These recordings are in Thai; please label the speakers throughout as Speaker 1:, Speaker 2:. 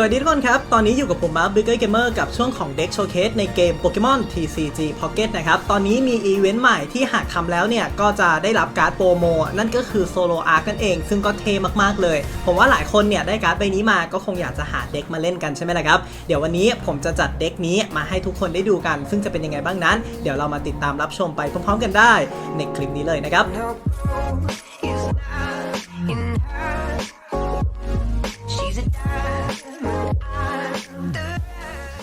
Speaker 1: สวัสดีทุกคนครับ ตอนนี้อยู่กับผมมาร์คบิ๊กเกอร์เกมเมอร์กับช่วงของเด็กโชว์เคสในเกม Pokemon TCG Pocket นะครับ ตอนนี้มีอีเวนต์ใหม่ที่หากทำแล้วเนี่ย ก็จะได้รับการ์ดโปรโม นั่นก็คือโซโลอาร์นั่นเอง ซึ่งก็เท่มากๆเลย ผมว่าหลายคนเนี่ยได้การ์ดใบนี้มาก็คงอยากจะหาเด็กมาเล่นกันใช่ไหมล่ะครับ เดี๋ยววันนี้ผมจะจัดเด็กนี้มาให้ทุกคนได้ดูกัน ซึ่งจะเป็นยังไงบ้างนั้น เดี๋ยวเรามาติดตามรับชมไปพร้อมๆ กันได้ในคลิปนี้เลยนะครับ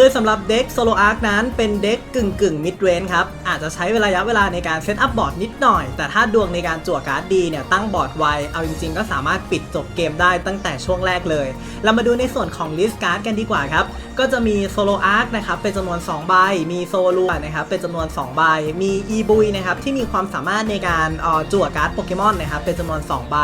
Speaker 1: โดยสำหรับเด็กโซโลอาร์คนั้นเป็นเด็กกึ่งกึ่งมิดเรนครับ อาจจะใช้ระยะเวลาในการเซตอัพบอร์ดนิดหน่อย แต่ถ้าดวงในการจั่วการ์ดดีเนี่ยตั้งบอร์ดไว เอาจริงๆ ก็สามารถปิดจบเกมได้ตั้งแต่ช่วงแรกเลย เรามาดูในส่วนของลิสต์การ์ดกันดีกว่าครับ ก็จะมีโซโลอาร์คนะครับเป็นจำนวน 2 ใบ มีโซลูนะครับเป็นจำนวน 2 ใบ มีอีบุยนะครับที่มีความสามารถในการออจั่วการ์ดโปเกมอนนะครับเป็นจำนวน 2 ใบ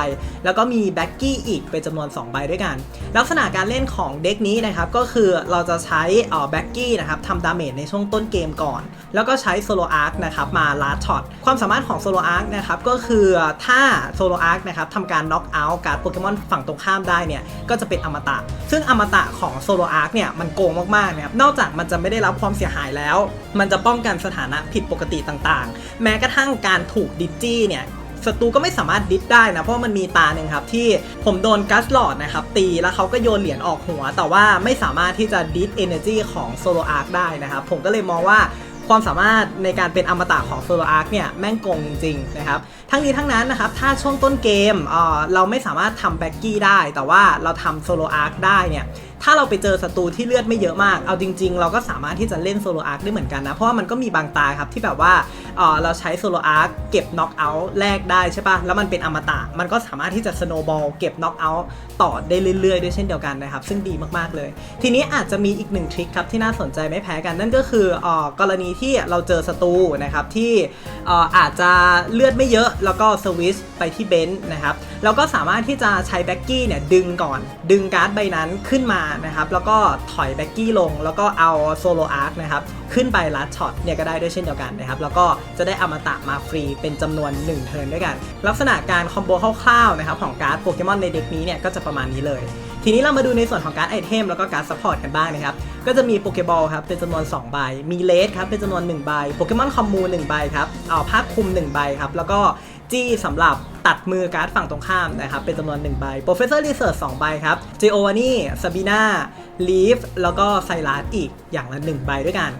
Speaker 1: แล้วก็มีแบ็กกี้อีกเป็นจำนวน 2 ใบด้วยกัน ลักษณะการเล่นของเด็กนี้นะครับก็คือเราจะใช้ออแบ็กกี้นะครับทำดาเมจในช่วงต้นเกมก่อน แล้วก็ใช้โซโลอาร์คนะครับมาลาดช็อตความสามารถของโซโลอาร์คนะครับก็คือถ้าโซโลอาร์คนะครับทำการน็อกเอาท์การ์ดโปเกมอนฝั่งตรงข้ามได้เนี่ยก็จะเป็นอมตะ ซึ่งอมตะของโซโลอาร์คเนี่ยมันโกงมากๆนะครับ นอกจากมันจะไม่ได้รับความเสียหายแล้ว มันจะป้องกันสถานะผิดปกติต่างๆ แม้กระทั่งการถูกดิจี้เนี่ยศัตรูก็ไม่สามารถดิสได้นะ เพราะมันมีตาหนึ่งครับ ที่ผมโดนกัสหลอดนะครับ ตีแล้วเขาก็โยนเหรียญออกหัว แต่ว่าไม่สามารถที่จะดิสเอเนจีของโซโลอาร์คได้นะครับ ผมก็เลยมองว่าความสามารถในการเป็นอมตะของโซโลอาร์คเนี่ย แม่งโกงจริงๆนะครับทั้งนี้ทั้งนั้นนะครับถ้าช่วงต้นเกมเเราไม่สามารถทำแบ็กกี้ได้ แต่ว่าเราทำโซโลอาร์คได้เนี่ยถ้าเราไปเจอศัตรูที่เลือดไม่เยอะมาก เอาจริง ๆ เราก็สามารถที่จะเล่นโซโลอาร์คได้เหมือนกันนะ เพราะว่ามันก็มีบางตาครับที่แบบว่าเเราใช้โซโลอาร์คเก็บน็อกเอาท์แรกได้ใช่ปะแล้วมันเป็นอมตะ มันก็สามารถที่จะสโนบอลเก็บน็อกเอาท์ต่อได้เรื่อยๆ ด้วยเช่นเดียวกันนะครับ ซึ่งดีมากๆเลย ทีนี้อาจจะมีอีกหนึ่งทริคครับที่น่าสนใจไม่แพ้กันนั่นก็คืออกรณีที่เราเจอศัตรูนะครับที่เอ่ออาจจะเลือดไม่เยอะแล้วก็สวิชไปที่เบนซ์นะครับเราก็สามารถที่จะใช้แบ็กกี้เนี่ยดึงก่อน ดึงการ์ดใบนั้นขึ้นมานะครับแล้วก็ถอยแบ็กกี้ลง แล้วก็เอาโซโลอาร์คนะครับขึ้นไปลัดช็อตเนี่ยก็ได้ด้วยเช่นเดียวกันนะครับแล้วก็จะได้อมตะมาฟรีเป็นจำนวน 1 เทิร์นด้วยกัน ลักษณะการคอมโบคร่าวๆนะครับของการ์ดโปเกมอนในเด็กนี้เนี่ยก็จะประมาณนี้เลย ทีนี้เรามาดูในส่วนของการ์ดไอเทมแล้วก็การ์ดซัพพอร์ตกันบ้างนะครับ ก็จะมีโปเกบอลครับ เป็นจำนวน2ใบ มีเลสครับ เป็นจำนวน1ใบ โปเกมอนคอมมูน1ใบครับ เอาผ้าคลุม1ใบครับ แล้วก็จี้สำหรับตัดมือการ์ดฝั่งตรงข้ามนะครับ เป็นจำนวน1ใบ Professor Research 2ใบครับ j o v a n i Sabina Leaf แล้วก็ไซรัสอีกอย่างละ1ใบด้วยกัน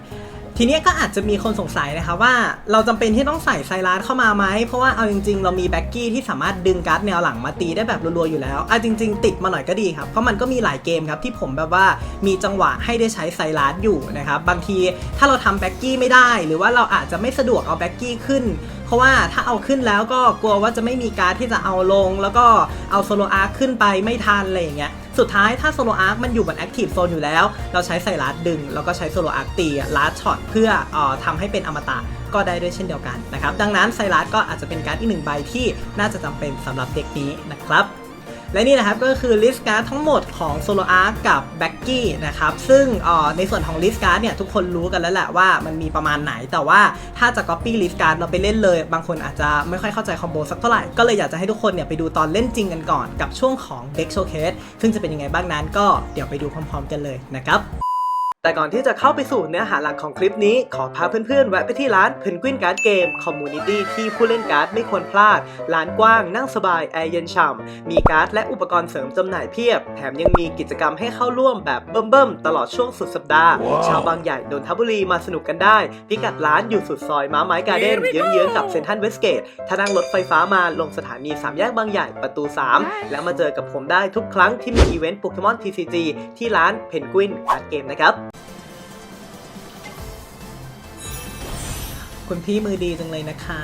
Speaker 1: ทีนี้ก็อาจจะมีคนสงสัยนะคะว่าเราจำเป็นที่ต้องใส่ไซรัสเข้ามาไหม เพราะว่าเอาจริง ๆ เรามีแบ็กกี้ที่สามารถดึงการ์ดแนวหลังมาตีได้แบบรัวๆอยู่แล้วเอาจริง ๆ ติดมาหน่อยก็ดีครับ เพราะมันก็มีหลายเกมครับที่ผมแบบว่ามีจังหวะให้ได้ใช้ไซรัสอยู่นะครับ บางทีถ้าเราทำแบ็กกี้ไม่ได้ หรือว่าเราอาจจะไม่สะดวกเอาแบ็กกี้ขึ้น เพราะว่าถ้าเอาขึ้นแล้วก็กลัวว่าจะไม่มีการ์ดที่จะเอาลง แล้วก็เอาโซโลอาร์ขึ้นไปไม่ทันอะไรอย่างเงี้ย สุดท้ายถ้าโซโลอาร์คมันอยู่บนแอคทีฟโซนอยู่แล้ว เราใช้ไซรัสดึง แล้วก็ใช้โซโลอาร์คตีลัดช็อตเพื่อออทำให้เป็นอมตะก็ได้ด้วยเช่นเดียวกันนะครับ ดังนั้นไซรัสก็อาจจะเป็นการ์ดอีกหนึ่งใบที่น่าจะจำเป็นสำหรับเด็กนี้นะครับ และนี่นะครับก็คือลิสต์การ์ดทั้งหมดของโซโลอาร์กับแบ็กกี้นะครับซึ่งในส่วนของลิสต์การ์ดเนี่ยทุกคนรู้กันแล้วแหละว่ามันมีประมาณไหน แต่ว่าถ้าจะ Copy ลิสต์การ์ดเราไปเล่นเลย บางคนอาจจะไม่ค่อยเข้าใจคอมโบสักเท่าไหร่ ก็เลยอยากจะให้ทุกคนเนี่ยไปดูตอนเล่นจริงกันก่อน กับช่วงของ Deck Showcase ซึ่งจะเป็นยังไงบ้างนั้นก็เดี๋ยวไปดูพร้อม ๆ กันเลยนะครับ แต่ก่อนที่จะเข้าไปสู่เนื้อหาหลักของคลิปนี้ ขอพาเพื่อนๆ แวะไปที่ร้าน Penguin Card Game Community ที่ผู้เล่นการ์ดไม่ควรพลาด ร้านกว้างนั่งสบาย แอร์เย็นฉ่ำ มีการ์ดและอุปกรณ์เสริมจำหน่ายเพียบ แถมยังมีกิจกรรมให้เข้าร่วมแบบเบิ่มๆ ตลอดช่วงสุดสัปดาห์ ชาวบางใหญ่นนทบุรีมาสนุกกันได้ พิกัดร้านอยู่สุดซอยม้าไม้การ์เด้นเยื้องๆกับเซนทันเวสเกตถ้านั่งรถไฟฟ้ามาลงสถานีสามแยกบางใหญ่ประตู 3 แล้วมาเจอกับผมได้ทุกครั้งที่มีอีเวนต์โปเกมอน TCG ที่ร้าน Penguin Card Game นะครับ คุณพี่มือดีจังเลยนะคะ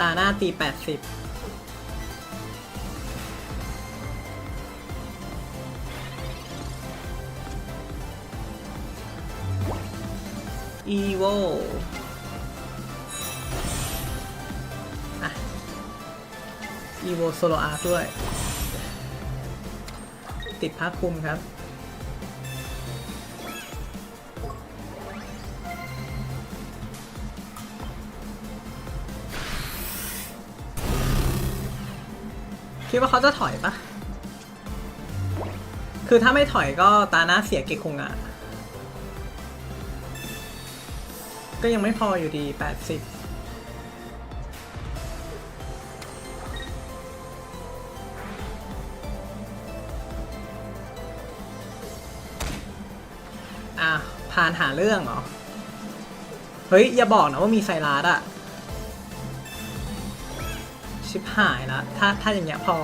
Speaker 1: ตาหน้าตีแปดสิบอีโวอีโวโซโลอาร์ด้วย ติดภาคคุมครับ คิดว่าเขาจะถอยปะคือถ้าไม่ถอยก็ตาหน้าเสียเกคงอะก็ยังไม่พออยู่ดี 80อะผ่านหาเรื่องเหรอ เฮ้ย อย่าบอกนะว่ามีไซรัสอะ ชิบหายละถ้าถ้าอย่างเงี้ยพอ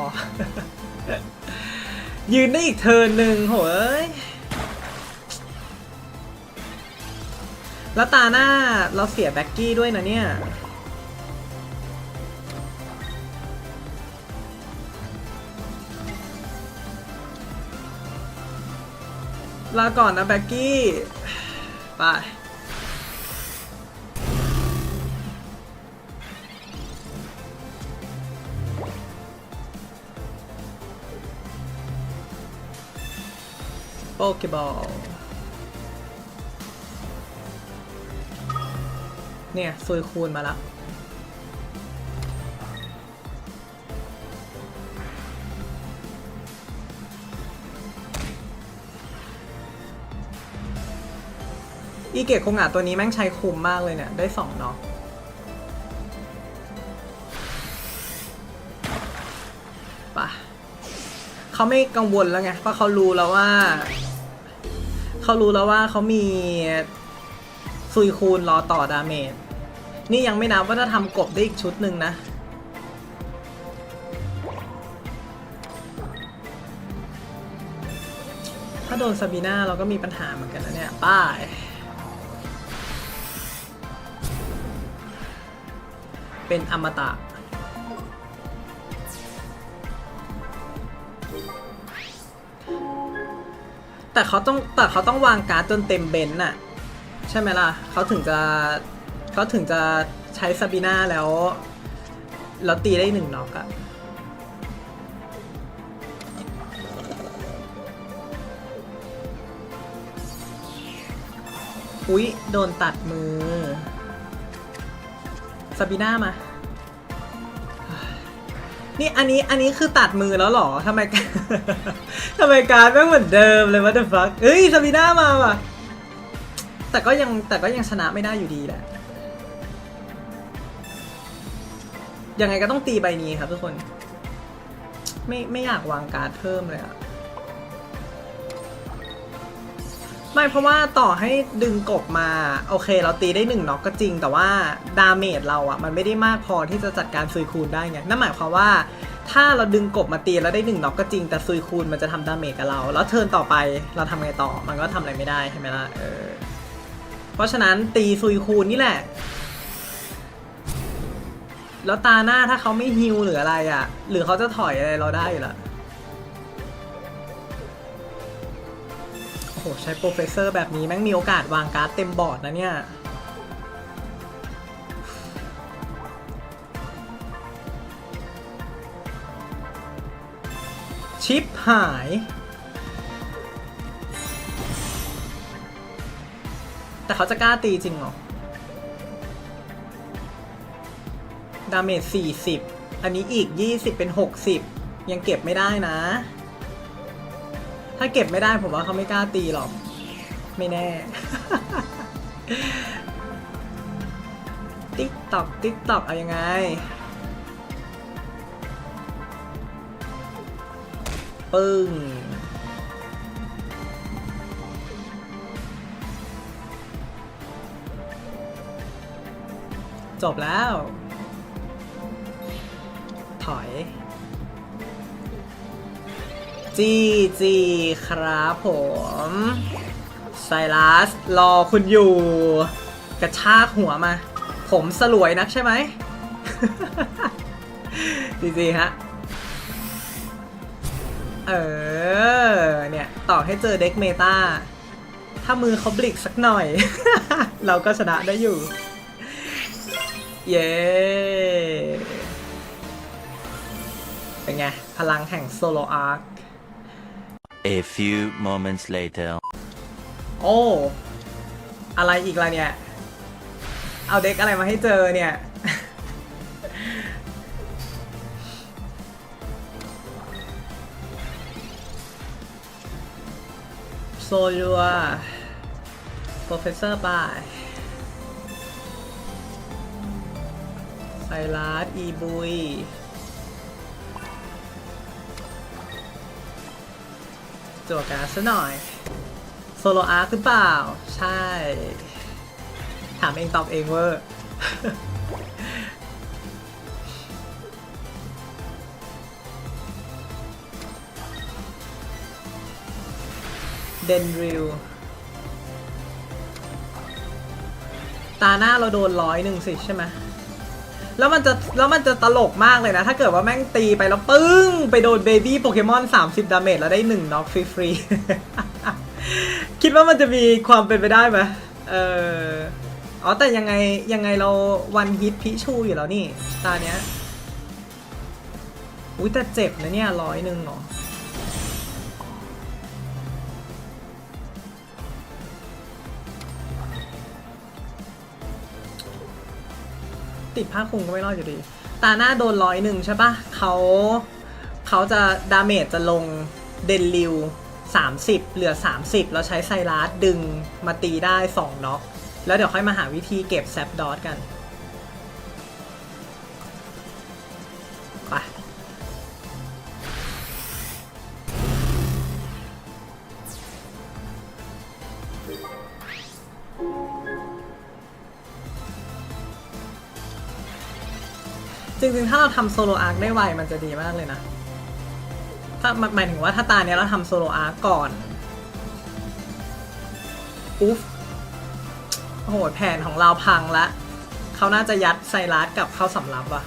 Speaker 1: ยืนได้อีกเทิร์นหนึ่งโหยแล้วตาหน้าเราเสียแบ็กกี้ด้วยนะเนี่ยลาก่อนนะแบ็กกี้ ไป โปเกบอล เนี่ยซุยคูณมาแล้วอีเกตคงอะตัวนี้แม่งใช้คุ้มมากเลยเนี่ย ได้สองเนาะป่ะเขาไม่กังวลแล้วไง เพราะเขารู้แล้วว่า เขารู้แล้วว่าเขามีซุยคูณรอต่อดาเมจ นี่ยังไม่นับว่าถ้าทำกบได้อีกชุดหนึ่งนะ ถ้าโดนซาบีน่าเราก็มีปัญหาเหมือนกันนะเนี่ย ป้ายเป็นอมตะ แต่เขาต้องแต่เขาต้องวางการ์ดจนเต็มเบนน่ะ ใช่ไหมล่ะเขาถึงจะเขาถึงจะใช้ซาบีนาแล้ว แล้วตีได้หนึ่งน็อกอะอุ๊ย โดนตัดมือซาบีนามา นี่อันนี้อันนี้คือตัดมือแล้วหรอทำไมทำไมการไม่เหมือนเดิมเลยวะเดอะฟักเอ้ยซาบีน่ามาว่ะ แต่ก็ยังแต่ก็ยังชนะไม่ได้อยู่ดีแหละ ยังไงก็ต้องตีใบนี้ครับทุกคน ไม่ไม่อยากวางการ์ดเพิ่มเลยอะ ไม่เพราะว่าต่อให้ดึงกบมา โอเค เราตีได้หนึ่งน็อกก็จริง แต่ว่าดาเมจเราอะมันไม่ได้มากพอที่จะจัดการซุยคูณได้ไงนั่นหมายความว่า ถ้าเราดึงกบมาตีแล้วได้หนึ่งน็อกก็จริง แต่ซุยคูณมันจะทำดาเมจกับเรา แล้วเทิร์นต่อไปเราทำไงต่อมันก็ทำอะไรไม่ได้ใช่ไหมล่ะเออเพราะฉะนั้นตีซุยคูณนี่แหละ แล้วตาหน้าถ้าเขาไม่ฮิวหรืออะไรอะ่ะ หรือเขาจะถอยอะไรเราได้อยู่ละ โหใช้โปรเฟสเซอร์แบบนี้แม่งมีโอกาสวางการ์ดเต็มบอร์ดนะเนี่ย ชิปหาย แต่เขาจะกล้าตีจริงเหรอ ดาเมจ40 อันนี้อีก 20 เป็น 60 ยังเก็บไม่ได้นะ ถ้าเก็บไม่ได้ผมว่าเขาไม่กล้าตีหรอก ไม่แน่ ติ๊กตอกติ๊กตอกเอายังไง ปึ้งจบแล้ว ถอย จีจีครับผมไซรัสรอคุณอยู่ กระชากหัวมา ผมสลวยนักใช่ไหมจีจีฮะ เออ เนี่ย ต่อให้เจอเด็กเมตาถ้ามือเขาบลิกสักหน่อย เราก็ชนะได้อยู่ เย้เป็นไง พลังแห่งโซโลอาร์ค
Speaker 2: A few moments later.
Speaker 1: โอ้ อะไรอีกล่ะเนี่ย เอาเด็กอะไรมาให้เจอเนี่ย โซลัว โปรเฟสเซอร์บายไซรัสอีบุย จั่วการดซะหน่อย โซโลอาร์คหรือเปล่า ใช่ ถามเองตอบเองเวอร์เดนริวตาหน้าเราโดนร้อยหนึ่งสิใช่ไหม แล้วมันจะแล้วมันจะตลกมากเลยนะ ถ้าเกิดว่าแม่งตีไปแล้วปึ้ง ไปโดนเบบี้โปเกมอน 30 ดาเมจแล้วได้1น็อกฟรีๆ คิดว่ามันจะมีความเป็นไปได้ไหมเอออ๋อแต่ยังไงยังไงเราวันฮิตพิชูอยู่แล้วนี่ ตาเนี้ย อุ้ยแต่เจ็บนะเนี่ยร้อยหนึ่งเหรอ ติดผ้าคลุมก็ไม่รอดอยู่ดี ตาหน้าโดนร้อยหนึ่งใช่ปะเขาเขาจะดาเมจจะลงเดนลิว 30 เหลือ 30 แล้วใช้ไซรัสดึงมาตีได้ 2น็อกแล้วเดี๋ยวค่อยมาหาวิธีเก็บแซปดอทกัน ถ้าเราทำโซโลอาร์คได้ไวมันจะดีมากเลยนะ ถ้าหมายถึงว่าถ้าตาเนี้ยเราทำโซโลอาร์คก่อนอุ๊ฟโอ้โหแผนของเราพังละเขาน่าจะยัดไซรัสกับเข้าสำรับว่ะ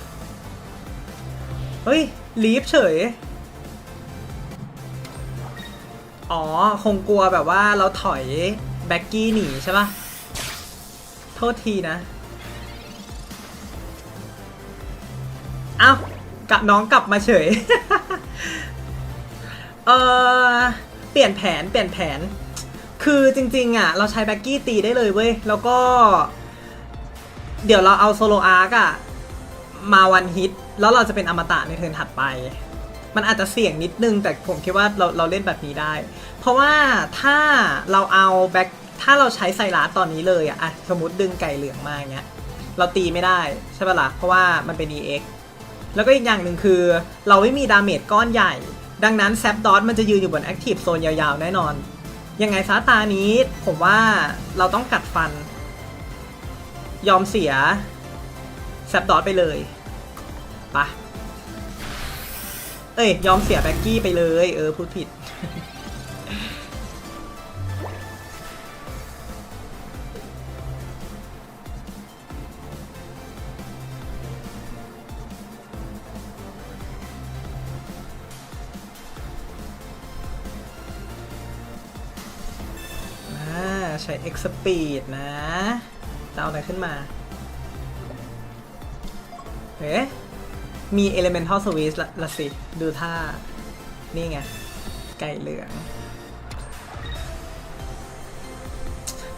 Speaker 1: เฮ้ย ลีฟเฉย อ๋อ คงกลัวแบบว่าเราถอยแบ็กกี้หนีใช่ปะโทษทีนะ อ้ากับน้องกลับมาเฉย เออเปลี่ยนแผนเปลี่ยนแผน คือจริงๆอะ เราใช้แบ็กกี้ตีได้เลยเว้ย แล้วก็ เดี๋ยวเราเอาโซโลอาร์กอะ มาวันฮิต แล้วเราจะเป็นอมตะในเทิร์นถัดไป มันอาจจะเสี่ยงนิดนึง แต่ผมคิดว่าเราเราเล่นแบบนี้ได้ เพราะว่าถ้าเราเอาแบ็กถ้าเราใช้ไซรัสตอนนี้เลยอะอะสมมติดึงไก่เหลืองมาอย่างเงี้ย เราตีไม่ได้ใช่ปะละ่ะ เพราะว่ามันเป็น EX แล้วก็อีกอย่างหนึ่งคือ เราไม่มีดาเมจก้อนใหญ่ ดังนั้นแซปดอทมันจะยืนอยู่บนแอคทีฟโซนยาวๆ แน่นอน ยังไงซาตานี้ผมว่าเราต้องกัดฟัน ยอมเสียแซปดอทไปเลยปะเอ้ย ยอมเสียแบ็กกี้ไปเลย เออพูดผิด ใช้ X Speed นะจะเอาอะไรขึ้นมา เอ๊ะ มี Elemental Switch ละละสิ ดูท่า นี่ไง ไก่เหลือง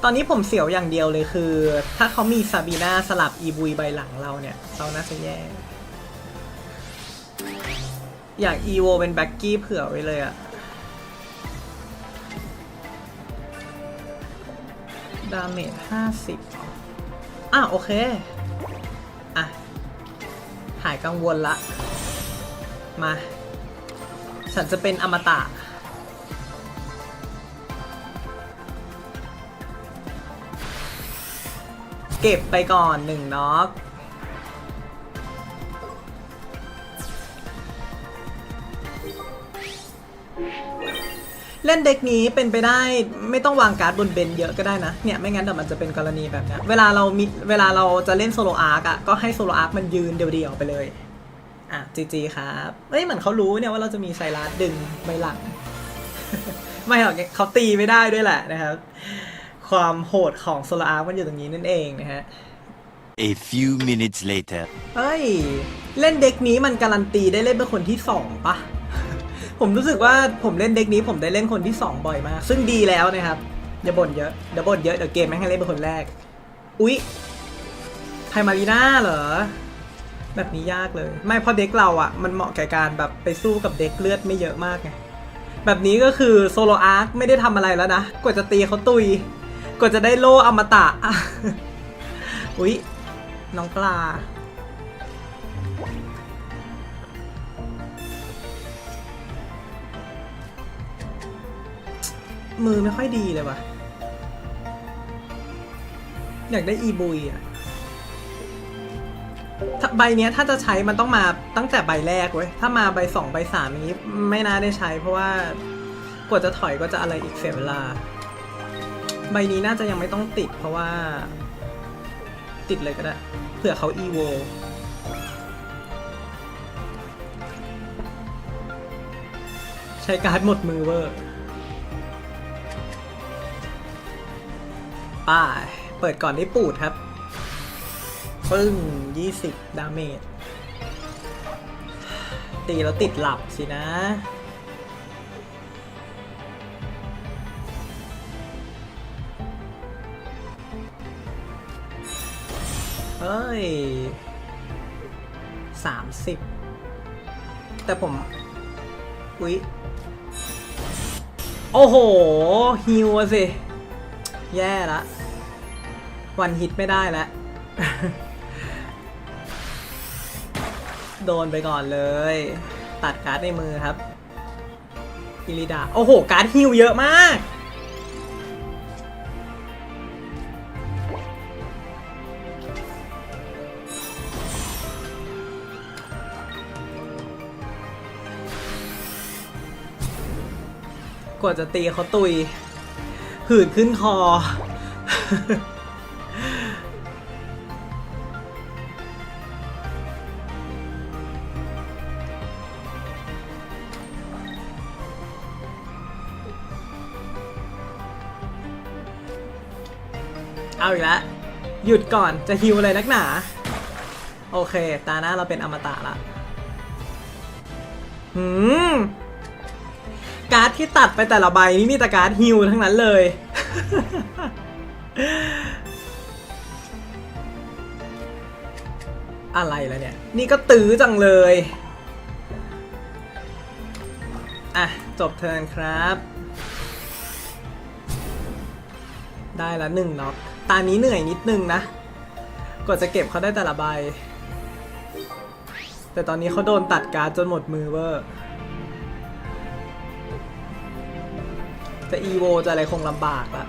Speaker 1: ตอนนี้ผมเสียวอย่างเดียวเลยคือ ถ้าเขามีซาบีนาสลับอีบุยใบหลังเราเนี่ย เราน่าจะแย่ อยากอีโวเป็นแบ็กกี้เผื่อไว้เลยอะ ดาเมจห้าสิบอะโอเค อะ หายกังวลละ มา ฉันจะเป็นอมตะเก็บไปก่อนหนึ่งน็อก เล่นเด็กนี้เป็นไปได้ไม่ต้องวางการ์ดบนเบนเยอะก็ได้นะเนี่ยไม่งั้นเดี๋ยวมันจะเป็นกรณีแบบเนี้ยเวลาเรามีเวลาเราจะเล่นโซโลอาร์กอะก็ให้โซโลอาร์กมันยืนเดี่ยวๆไปเลยอะจีจีครับเอ้ยเหมือนเขารู้เนี่ยว่าเราจะมีไซรัสดึงใบหลัง ไม่หรอกเขาตีไม่ได้ด้วยแหละนะครับ ความโหดของโซลาร์มันอยู่ตรงนี้นั่นเองนะฮะ
Speaker 2: A few minutes later.
Speaker 1: เฮ้ย เล่นเด็กนี้มันการันตีได้เล่นเป็นคนที่สองปะ ผมรู้สึกว่าผมเล่นเด็กนี้ผมได้เล่นคนที่สองบ่อยมาก ซึ่งดีแล้วนะครับอย่าบ่นเยอะเดี๋ยวบ่นเยอะเดี๋ยวเกมไม่งให้เล่นเป็นคนแรก อุ๊ยไพมารีน่าเหรอ แบบนี้ยากเลย ไม่เพราะเด็กเราอะ่ะ มันเหมาะแก่การแบบไปสู้กับเด็กเลือดไม่เยอะมากไงแบบนี้ก็คือโซโลอาร์คไม่ได้ทำอะไรแล้วนะกว่าจะตีเขาตุยกว่าจะได้โล่อมตะ อุ๊ยน้องปลา มือไม่ค่อยดีเลยว่ะ อยากได้อีบุยอะถ้าใบเนี้ยถ้าจะใช้มันต้องมาตั้งแต่ใบแรกเว้ย ถ้ามาใบสองใบสามอย่างนี้ไม่น่าได้ใช้เพราะว่ากว่าจะถอยก็จะอะไรอีกเสียเวลา ใบนี้น่าจะยังไม่ต้องติดเพราะว่า ติดเลยก็ได้ เผื่อเขาอีโวใช้การ์ดหมดมือเวอร์ ป้ายเปิดก่อนได้ปูดครับ ปึ้ง 20 ดาเมจ ตีแล้วติดหลับสินะ เฮ้ยสามสิบแต่ผม อุ๊ยโอ้โห ฮิวสิ แย่ละ วันฮิตไม่ได้แล้ว โดนไปก่อนเลย ตัดการ์ดในมือครับอิริดา โอ้โห การ์ดฮิวเยอะมาก กว่าจะตีเขาตุย หืดขึ้นคอ เอาอีกแล้ว หยุดก่อนจะฮิวอะไรนักหนา โอเค ตาหน้าเราเป็นอมตะละหืม การ์ดที่ตัดไปแต่ละใบนี่มีแต่การ์ดฮิวทั้งนั้นเลย อะไรแล้วเนี่ย นี่ก็ตื้อจังเลย อะ จบเทิร์นครับ ได้ละหนึ่งน็อก ตานี้เหนื่อยนิดนึงนะกว่าจะเก็บเขาได้แต่ละใบ แต่ตอนนี้เขาโดนตัดการ์ดจนหมดมือเวอร์ จะอีโวจะอะไรคงลำบากละ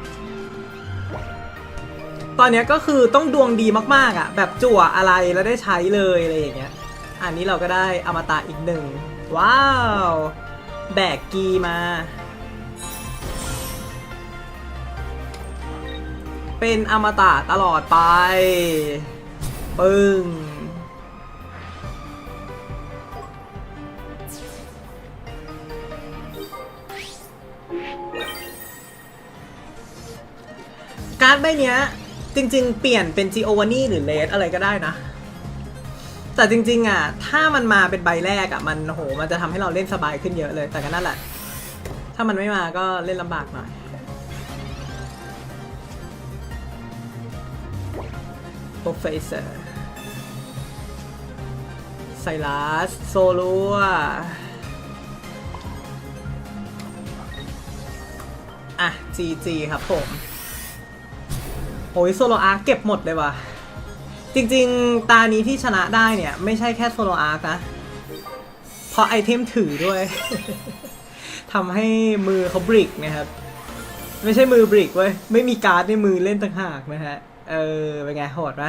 Speaker 1: ตอนนี้ก็คือต้องดวงดีมากๆอะ แบบจั่วอะไรแล้วได้ใช้เลยอะไรอย่างเงี้ย อันนี้เราก็ได้อมตะอีกหนึ่ง ว้าว แบกกีมา เป็นอมตะตลอดไป ปึ้ง การ์ดใบเนี้ย จริง ๆ เปลี่ยนเป็นจีโอวานี่หรือเลสอะไรก็ได้นะ แต่จริง ๆ อะ ถ้ามันมาเป็นใบแรกอะ มันโห มันจะทำให้เราเล่นสบายขึ้นเยอะเลย แต่ก็นั่นแหละ ถ้ามันไม่มาก็เล่นลำบากหน่อย รเฟสเซอร์ไซรัสโซลัวอะ GG ครับผมโอ้ยโซโลอาร์เก็บหมดเลยว่ะ จริงๆ ตานี้ที่ชนะได้เนี่ย ไม่ใช่แค่โซโลอาร์นะ เพราะไอเทมถือด้วย ทำให้มือเขาบริกนะครับ ไม่ใช่มือบริกเว้ย ไม่มีการ์ดในมือเล่นต่างหากนะฮะ เออ เป็นไงโหดไหม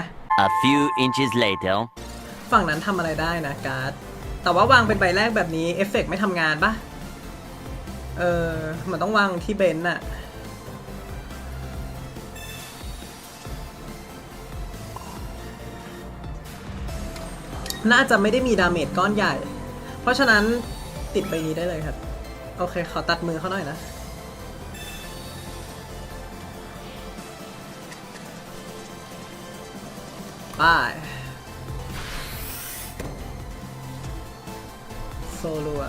Speaker 2: A few inches later.
Speaker 1: ฝั่งนั้นทำอะไรได้นะการ์ด แต่ว่าวางเป็นใบแรกแบบนี้ เอฟเฟกต์ไม่ทำงานปะเออ มันต้องวางที่เบนซ์อะน่าจะไม่ได้มีดาเมจก้อนใหญ่ เพราะฉะนั้นติดใบนี้ได้เลยครับ โอเค ขอตัดมือเขาหน่อยนะ ป้ายโซลัว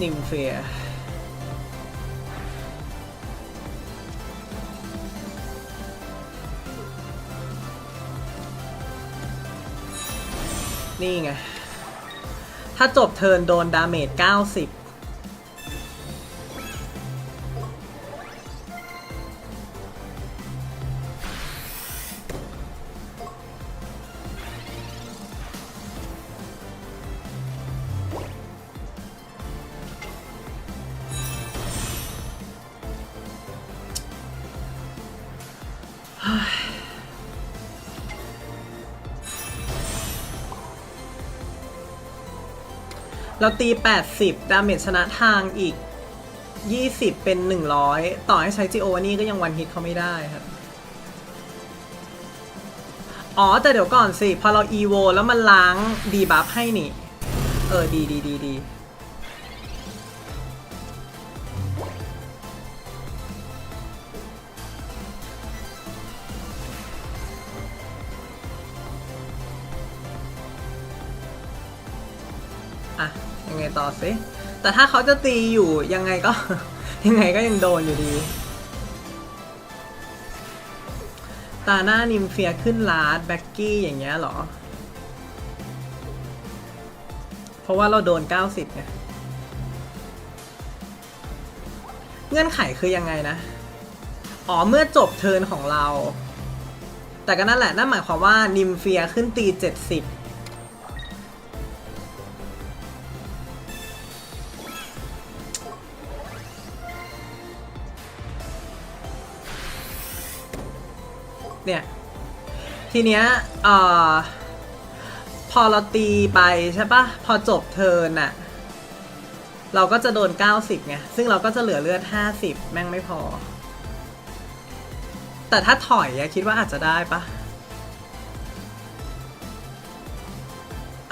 Speaker 1: นิมเฟียนี่ไง ถ้าจบเทิร์นโดนดาเมจ 90 เราตี 80 ดาเมจชนะทางอีก 20 เป็น 100 ต่อให้ใช้จีโอนี่ก็ยังวันฮิตเขาไม่ได้ครับ อ๋อ แต่เดี๋ยวก่อนสิ พอเราอีโวแล้วมันล้างดีบัฟให้นี่ เออ ดีดีดีดี สิแต่ถ้าเขาจะตีอยู่ยังไงก็ ยังไงก็ยังโดนอยู่ดี ตาหน้านิมเฟียขึ้นลาดแบ็กกี้อย่างเงี้ยหรอ เพราะว่าเราโดน 90ไงเงื่อนไขคือยังไงนะ อ๋อเมื่อจบเทิร์นของเรา แต่ก็นั่นแหละนั่นหมายความว่านิมเฟียขึ้นตี 70 เนี่ย ทีเนี้ยเอ่อพอเราตีไปใช่ปะพอจบเทิร์นอะเราก็จะโดน 90ไงซึ่งเราก็จะเหลือเลือด 50 แม่งไม่พอ แต่ถ้าถอยอะคิดว่าอาจจะได้ปะ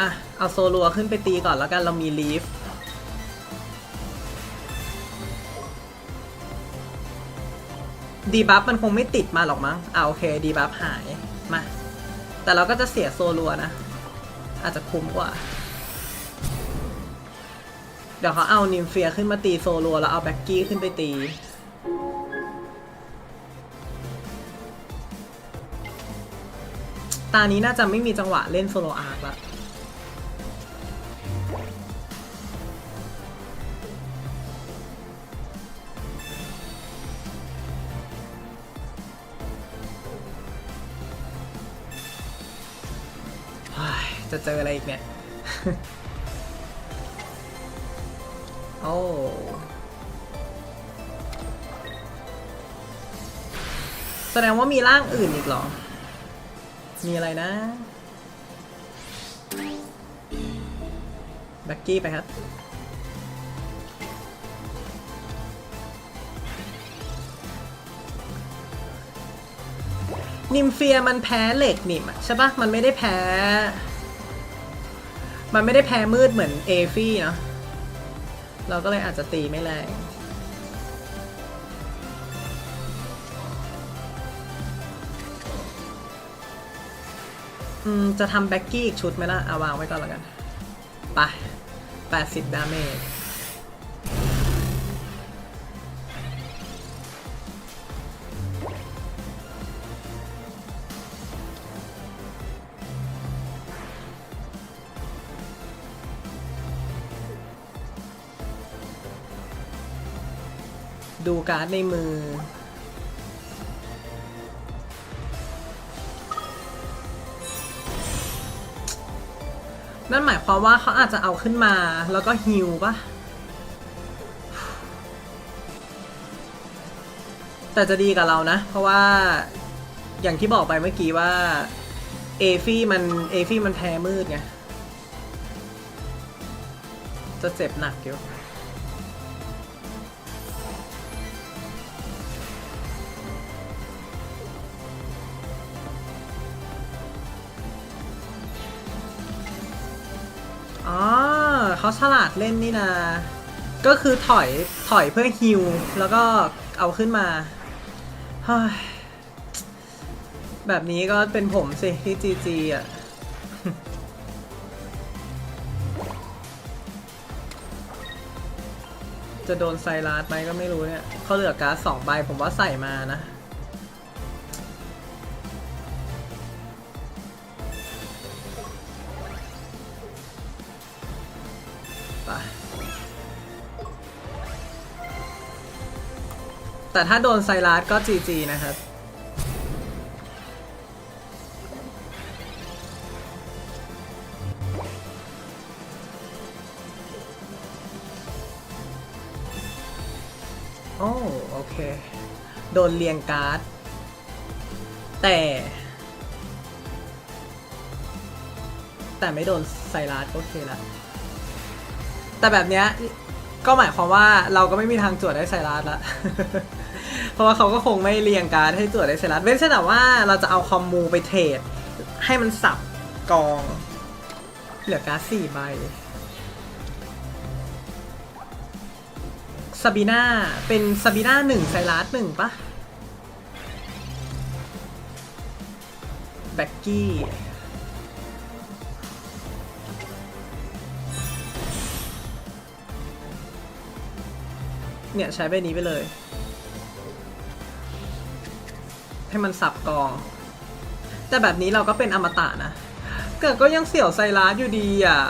Speaker 1: อะ เอาโซลัวขึ้นไปตีก่อนแล้วกันเรามีลีฟ ดีบัฟมันคงไม่ติดมาหรอกมั้งอ่าโอเคดีบัฟหายมา แต่เราก็จะเสียโซลัวนะ อาจจะคุ้มกว่า เดี๋ยวเขาเอานิมเฟียขึ้นมาตีโซลัวแล้วเอาแบ็กกี้ขึ้นไปตีตานี้น่าจะไม่มีจังหวะเล่นโซโลอาร์คละ เจออะไรอีกเนี่ย โอ้แสดงว่ามีร่างอื่นอีกเหรอ มีอะไรนะแบ็กกี้ไปครับ นิมเฟียมันแพ้เหล็กนี่ใช่ปะมันไม่ได้แพ้ มันไม่ได้แพ้มืดเหมือนเอฟี่เนาะเราก็เลยอาจจะตีไม่แรงอืมจะทำแบ็กกี้อีกชุดไหมล่ะเอาวางไว้ก่อนแล้วกัน ไป 80 ดาเมจ ดูการ์ดในมือ นั่นหมายความว่าเขาอาจจะเอาขึ้นมาแล้วก็ฮิวปะแต่จะดีกับเรานะ เพราะว่าอย่างที่บอกไปเมื่อกี้ว่าเอฟี่มันเอฟี่มันแพ้มืดไง จะเจ็บหนักอยู่ เขาฉลาดเล่นนี่นาก็คือถอยถอยเพื่อฮิลแล้วก็เอาขึ้นมาแบบนี้ก็เป็นผมสิที่จีจีอะจะโดนไซรัสไหมก็ไม่รู้เนี่ยเขาเหลือการ์ดสองใบผมว่าใส่มานะ แต่ถ้าโดนไซรัสก็ GG นะครับ โอ้โอเค โดนเรียงการ์ด แต่ แต่ไม่โดนไซรัสโอเคละ แต่แบบเนี้ยก็หมายความว่าเราก็ไม่มีทางตรวจได้ไซรัสละ ราะว่าเขาก็คงไม่เรียงการให้ตรวจได้ไซรัสเว้นแต่ว่าเราจะเอาคอมมูไปเทรดให้มันสับกอง เหลือการ์ดสี่ใบซาบีนาเป็นซาบีนาหนึ่งไซรัสหนึ่งปะแบ็กกี้เนี่ยใช้ใบนี้ไปเลย ให้มันสับกอง แต่แบบนี้เราก็เป็นอมตะนะ เกิดก็ยังเสี่ยวไซรัสอยู่ดีอะ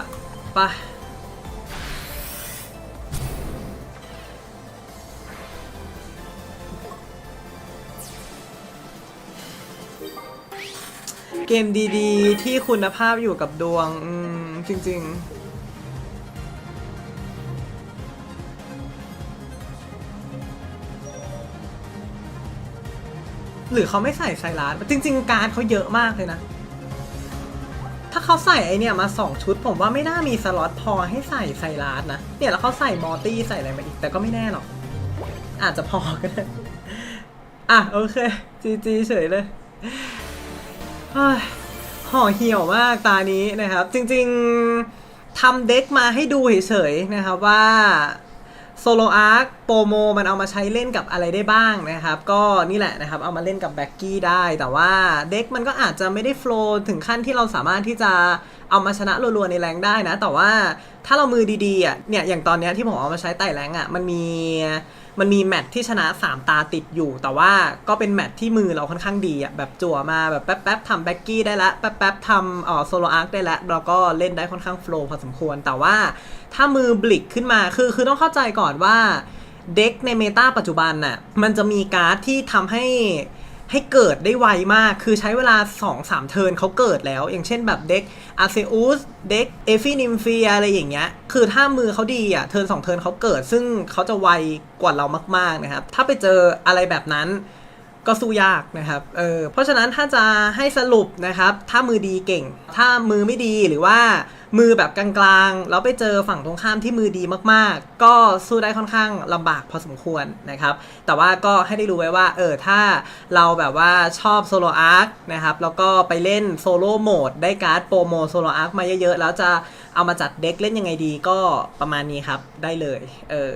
Speaker 1: ไปะเกมดีๆ ที่คุณภาพอยู่กับดวงจริง ๆ หรือเขาไม่ใส่ไซรัสจริง ๆ การดเขาเยอะมากเลยนะ ถ้าเขาใส่ไอเนี่ยมาสองชุด ผมว่าไม่น่ามีสล็อตพอให้ใส่ไซรัสนะ เนี่ยแล้วเขาใส่มอร์ตี้ใส่อะไรมาอีกแต่ก็ไม่แน่หรอก อาจจะพอก็ได้ อะโอเคจีจีเฉยเลยห่อเหี่ยวมากตานี้นะครับ จริง ๆทำเด็กมาให้ดูเฉยๆนะครับว่า โซโลอาร์คโปรโมมันเอามาใช้เล่นกับอะไรได้บ้างนะครับ ก็นี่แหละนะครับ เอามาเล่นกับแบ็กกี้ได้ แต่ว่าเด็กมันก็อาจจะไม่ได้โฟล์ถึงขั้นที่เราสามารถที่จะเอามาชนะรัวๆในแรงได้นะ แต่ว่าถ้าเรามือดีๆอะเนี่ยอย่างตอนเนี้ยที่ผมเอามาใช้ไต่แรงอะมันมี มันมีแมตช์ที่ชนะ 3 ตาติดอยู่ แต่ว่าก็เป็นแมตช์ที่มือเราค่อนข้างดีอะแบบจั่วมาแบบแป๊บๆทำแบ็กกี้ได้ละแป๊บๆทำเอ่อโซโลอาร์คได้ละแล้วก็เล่นได้ค่อนข้างโฟล์พอสมควร แต่ว่าถ้ามือบลิกขึ้นมาคือคือต้องเข้าใจก่อนว่าเด็กในเมตาปัจจุบันน่ะมันจะมีการ์ดที่ทำให้ ให้เกิดได้ไวมาก คือใช้เวลา 2-3 เทิร์นเขาเกิดแล้ว อย่างเช่นแบบเด็กอาเซอุสเด็กเอฟินิมเฟียอะไรอย่างเงี้ย คือถ้ามือเขาดีอะ เทิร์น2เทิร์นเขาเกิด ซึ่งเขาจะไวกว่าเรามากๆนะครับ ถ้าไปเจออะไรแบบนั้น ก็สู้ยากนะครับ เออ เพราะฉะนั้นถ้าจะให้สรุปนะครับ ถ้ามือดีเก่ง ถ้ามือไม่ดีหรือว่ามือแบบกลางๆ แล้วไปเจอฝั่งตรงข้ามที่มือดีมากๆ ก็สู้ได้ค่อนข้างลำบากพอสมควรนะครับ แต่ว่าก็ให้ได้รู้ไว้ว่า เออ ถ้าเราแบบว่าชอบโซโลอาร์คนะครับ แล้วก็ไปเล่นโซโล่โหมดได้การ์ดโปรโมโซโลอาร์คมาเยอะๆ แล้วจะเอามาจัดเด็กเล่นยังไงดีก็ประมาณนี้ครับ ได้เลย เออ